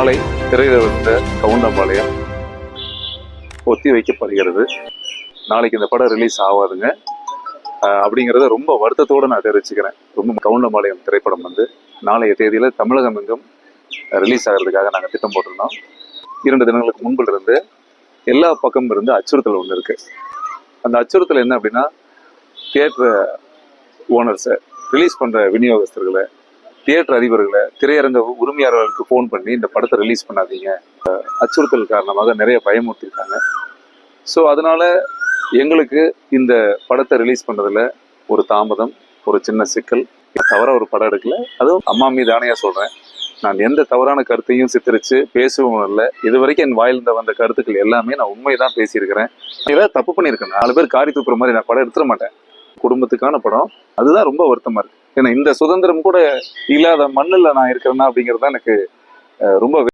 நாளை திரையில வந்த கவுண்டம்பாளையம் ஒத்தி வைக்கப்படுகிறது. நாளைக்கு இந்த படம் ரிலீஸ் ஆகாதுங்க. அப்படிங்கிறத ரொம்ப வருத்தத்தோடு நான் தெரிவிச்சுக்கிறேன். ரொம்ப கவுண்டம்பாளையம் திரைப்படம் வந்து நாளைய தேதியில் தமிழகம் எங்கும் ரிலீஸ் ஆகிறதுக்காக நாங்கள் திட்டம் போட்டிருந்தோம். இரண்டு தினங்களுக்கு முன்பில் இருந்து எல்லா பக்கமும் இருந்து அச்சுறுத்தல் ஒன்று இருக்குது அந்த அச்சுறுத்தல் என்ன அப்படின்னா தியேட்டர் ஓனர்ஸை ரிலீஸ் பண்ணுற விநியோகஸ்தர்களை தியேட்டர் அதிபர்களை திரையரங்க உரிமையாளர்களுக்கு ஃபோன் பண்ணி இந்த படத்தை ரிலீஸ் பண்ணாதீங்க. அச்சுறுத்தல் காரணமாக நிறைய பயமுறுத்திருக்காங்க. ஸோ அதனால் எங்களுக்கு இந்த படத்தை ரிலீஸ் பண்ணுறதுல ஒரு தாமதம் ஒரு சின்ன சிக்கல். தவற ஒரு படம் எடுக்கல. அதுவும் அம்மா மீது ஆணையாக சொல்கிறேன் நான் எந்த தவறான கருத்தையும் சித்தரித்து பேசுவோம் இல்லை. இது வரைக்கும் என் வாயிலிருந்து வந்த கருத்துக்கள் எல்லாமே நான் உண்மைதான் பேசியிருக்கிறேன். ஏதாவது தப்பு பண்ணியிருக்கேன். நாலு பேர் காரி தூக்குற மாதிரி நான் படம் எடுத்துட மாட்டேன். குடும்பத்துக்கான படம். அதுதான் ரொம்ப வருத்தமாக இருக்குது ஏன்னா இந்த சுதந்திரம் கூட இல்லாத மண்ணில் நான் இருக்கிறேன்னா அப்படிங்கிறது தான் எனக்கு அஹ், ரொம்ப